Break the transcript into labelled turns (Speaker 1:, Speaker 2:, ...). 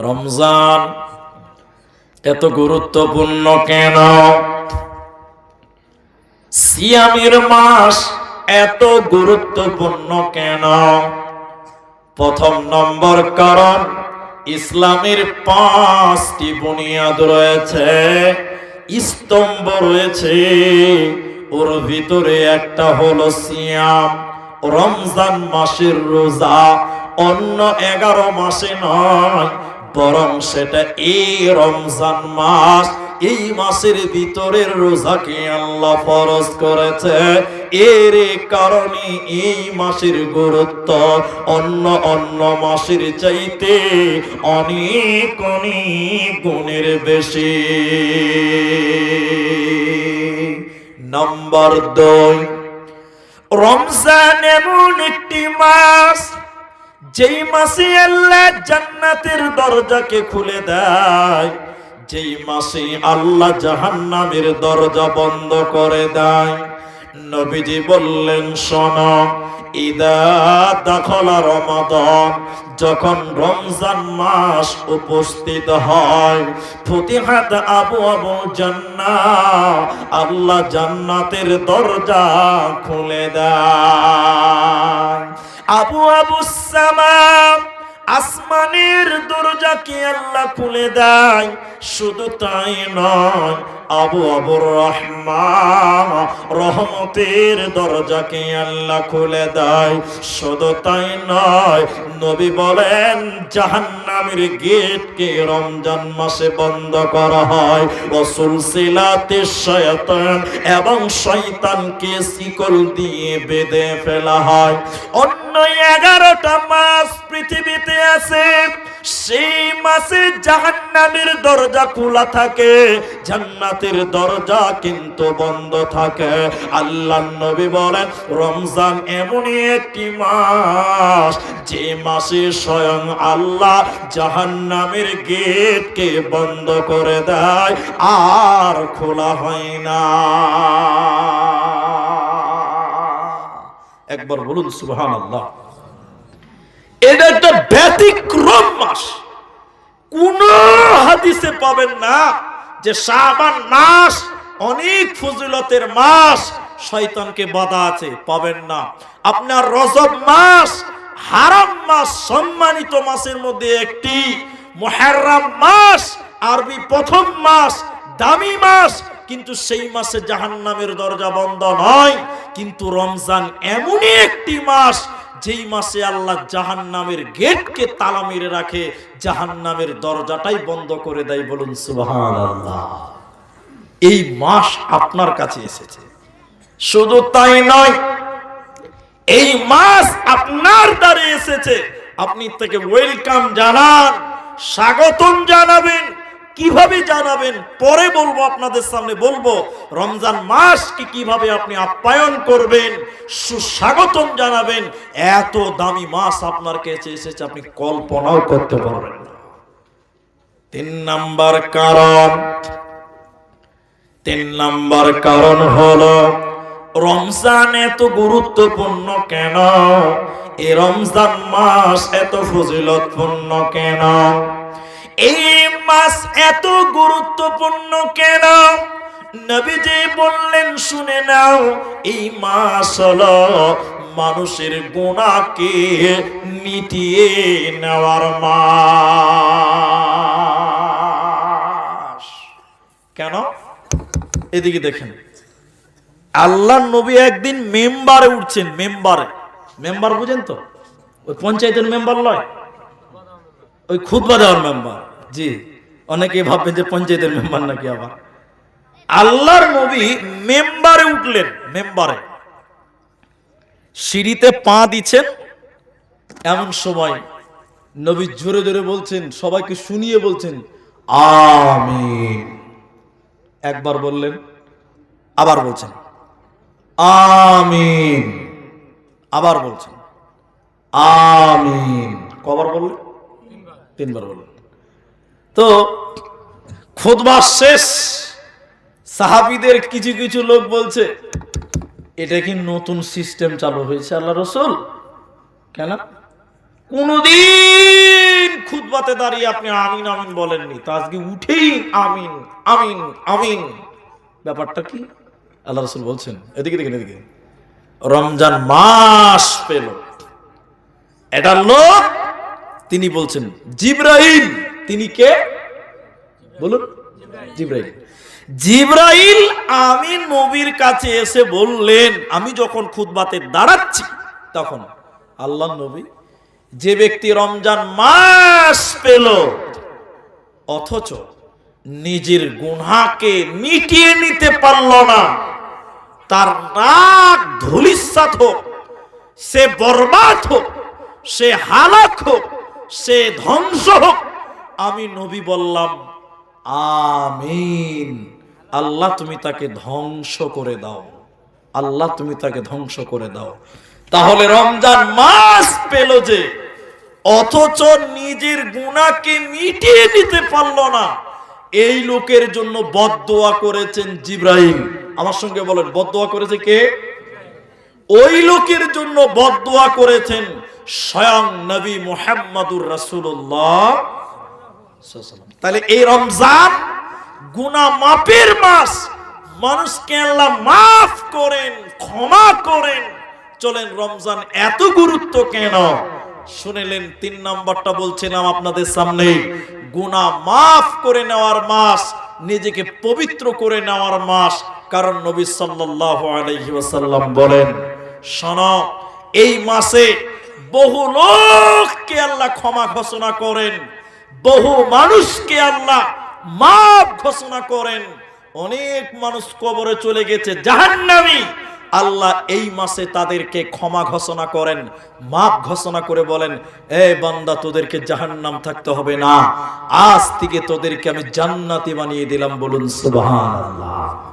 Speaker 1: রমজান এত গুরুত্বপূর্ণ কেন? সিয়ামের মাস এত গুরুত্বপূর্ণ কেন? প্রথম নম্বর কারণ, ইসলামের পাঁচটি বুনিয়াদ রয়েছে। স্তম্ভ রয়েছে। ওর ভিতরে একটা হলো সিয়াম। রমজান মাসের রোজা অন্য এগারো মাসে নয় বরং সেটা এই রমজান মাস, এই মাসের ভিতরের রোজাকে আল্লাহ ফরজ করেছে। এর কারণে এই মাসের গুরুত্ব অন্য অন্য মাসের চাইতে অনেক অনেক গুণের বেশি। নম্বর দুই, রমজান এমন একটি মাস যেই মাসি আল্লাহ জান্নাতের দরজাকে খুলে দেয়, যেই মাসি আল্লাহ জাহান্নামের দরজা বন্ধ করে দেয়, নবীজি বললেন, শোন ইদা দখলা রমাদান, যখন রমজান মাস উপস্থিত হয়, ফতিহাত আবু আবু জান্নাত আল্লাহ জান্নাতের দরজা খুলে দেয়। আবু আবু সামাম আসমানের দরজাকে আল্লাহ খুলে দেয়? শুধু তাই নয় আবু আবুর রহমান, রহমতের দরজাকে আল্লাহ খুলে দেয়। শুধু তাই নয়, নবী বলেন, জাহান্নামের গেটকে রমজান মাসে বন্ধ করা হয়। রসুল সিলাতে শয়তান এবং শয়তানকে শিকল দিয়ে বেঁধে ফেলা হয়। অন্য এগারোটা মাস পৃথিবীতে আছে। সেই মাসে জাহান্নামের দরজা খোলা থাকে, জান্নাতের দরজা কিন্তু বন্ধ থাকে। আল্লাহ নবী বলেন, রমজান এমনই একটি মাস, যে মাসে স্বয়ং আল্লাহ জাহান্নামের গেটকে বন্ধ করে দেয়, আর খোলা হয় না। একবার বলুন সুবহান আল্লাহ এটা ব্যতিক্রম মাস। কোন হাদিসে পাবেন না যে শাবান মাস অনেক ফজিলতের মাস শয়তানকে বাধা আছে, পাবেন না। আপনার রজব মাস, হারাম মাস, সম্মানিত মাসের মধ্যে একটি। মুহাররম মাস, আরবি প্রথম মাস, দামি মাস, কিন্তু সেই মাসে জাহান্নামের দরজা বন্ধ নয়। কিন্তু রমজান এমনই একটি মাস যেই মাসে আল্লাহ জাহান নামের গেটকে তালা মেরে রাখে জাহান নামের দরজাটাই বন্ধ করে দেয় বলুন সুবহান এই মাস আপনার কাছে এসেছে। শুধু তাই নয়, এই মাস আপনার দ্বারে এসেছে। আপনি তাকে ওয়েলকাম জানান, স্বাগতম জানাবেন। কীভাবে জানাবেন? পরে বলব আপনাদের সামনে। বলব, রমজান মাসকে কীভাবে আপনি আপ্যায়ন করবেন, সুস্বাগতম জানাবেন, এত দামি মাস আপনার কাছে এসেছে, আপনি কল্পনাও করতে পারবেন না। তিন নাম্বার কারণ, তিন নাম্বার কারণ হলো, রমজান এত গুরুত্বপূর্ণ কেন? এ রমজান মাস এত ফজিলতপূর্ণ কেন? এই মাস এত গুরুত্বপূর্ণ কেন? নবীজি বললেন, শুনে নাও, এই মাস হলো মানুষের গুণাকে মিটিয়ে নেওয়ার মাস। কেন? এদিকে দেখেন। আল্লাহ নবী একদিন মেম্বারে উঠছেন, মেম্বারে। মেম্বার বুঝেন তো? ওই পঞ্চায়েতের মেম্বার লয়। ওই খুদবা দেওয়ার মেম্বার। জি। অনেকে ভাববেন যে পঞ্চায়েতের মেম্বার নাকি আবার। আল্লাহর নবী মেম্বারে উঠলেন মেম্বারে। সিঁড়িতে পা দিচ্ছেন এমন সময় নবী জোরে জোরে বলছেন সবাইকে শুনিয়ে বলছেন আমিন। একবার বললেন আবার বলছেন আমিন। আবার বলছেন আমিন। কবার বললেন? তিনবার বললেন। তো খুদবা শেষ। সাহাবিদের কিছু কিছু লোক বলছে, এটা কি নতুন সিস্টেম চালু হয়েছে আল্লাহ রসুল? কেন? কোনদিন খুদবাতে দাঁড়িয়ে আপনি আমিন আমিন বলেননি। তো আজকে উঠেই আমিন আমিন আমিন। ব্যাপারটা কি? আল্লাহ রসুল বলছেন, এদিকে দেখেন, এদিকে। রমজান মাস পেল। এটা লোক, তিনি বলছেন জিব্রাহিম তিনি কে? বলুন। জিব্রাইল। জিব্রাইল আমি নবীর কাছে এসে বললেন, আমি যখন খুতবাতে দাঁড়াচ্ছি, তখন আল্লাহ নবী যে ব্যক্তি রমজান মাস পেল, অথচ নিজের গুনহাকে মিটিয়ে নিতে পারল না। তার নাক ধুলিসাত হোক, সে বরবাদ হোক, সে হালাক হোক, সে ধ্বংস হোক আমি নবী বললাম, আমিন। আল্লাহ তুমি তাকে ধ্বংস করে দাও। আল্লাহ তুমি তাকে ধ্বংস করে দাও। তাহলে রমজান মাস পেল যে, অথচ নিজের গুণাকে মিটিয়ে নিতে পারল না। এই লোকের জন্য বদদোয়া করেছেন জিব্রাহিম আমার সঙ্গে বলেন, বদদোয়া করেছে কে? ওই লোকের জন্য বদদোয়া করেছেন স্বয়ং নবী মুহাম্মাদুর রাসূলুল্লাহ। তাহলে এই রমজান গুনা মাপের মাস। মানুষকে আল্লাহ মাফ করেন, ক্ষমা করেন। চলেন রমজান এত গুরুত্ব কেন? শুনেলেন, তিন নম্বরটা বলছিলাম আপনাদের সামনে। গুনা মাফ করে নেওয়ার মাস, নিজেকে পবিত্র করে নেওয়ার মাস। কারণ নবী সাল্লাল্লাহু আলাইহি ওয়াসাল্লাম বলেন, শোনো, এই মাসে বহু লোককে আল্লাহ ক্ষমা ঘোষণা করেন। বহু মানুষকে আল্লাহ মাপ ঘোষণা করেন। অনেক মানুষ কবরে চলে গেছে, জাহান্নামী। আল্লাহ এই মাসে তাদেরকে ক্ষমা ঘোষণা করেন মাপ ঘোষণা করে বলেন, এ বান্দা, তোদেরকে জাহান্নাম থাকতে হবে না। আজ থেকে তোদেরকে আমি জান্নাতি বানিয়ে দিলাম বলুন, সুবহানাল্লাহ।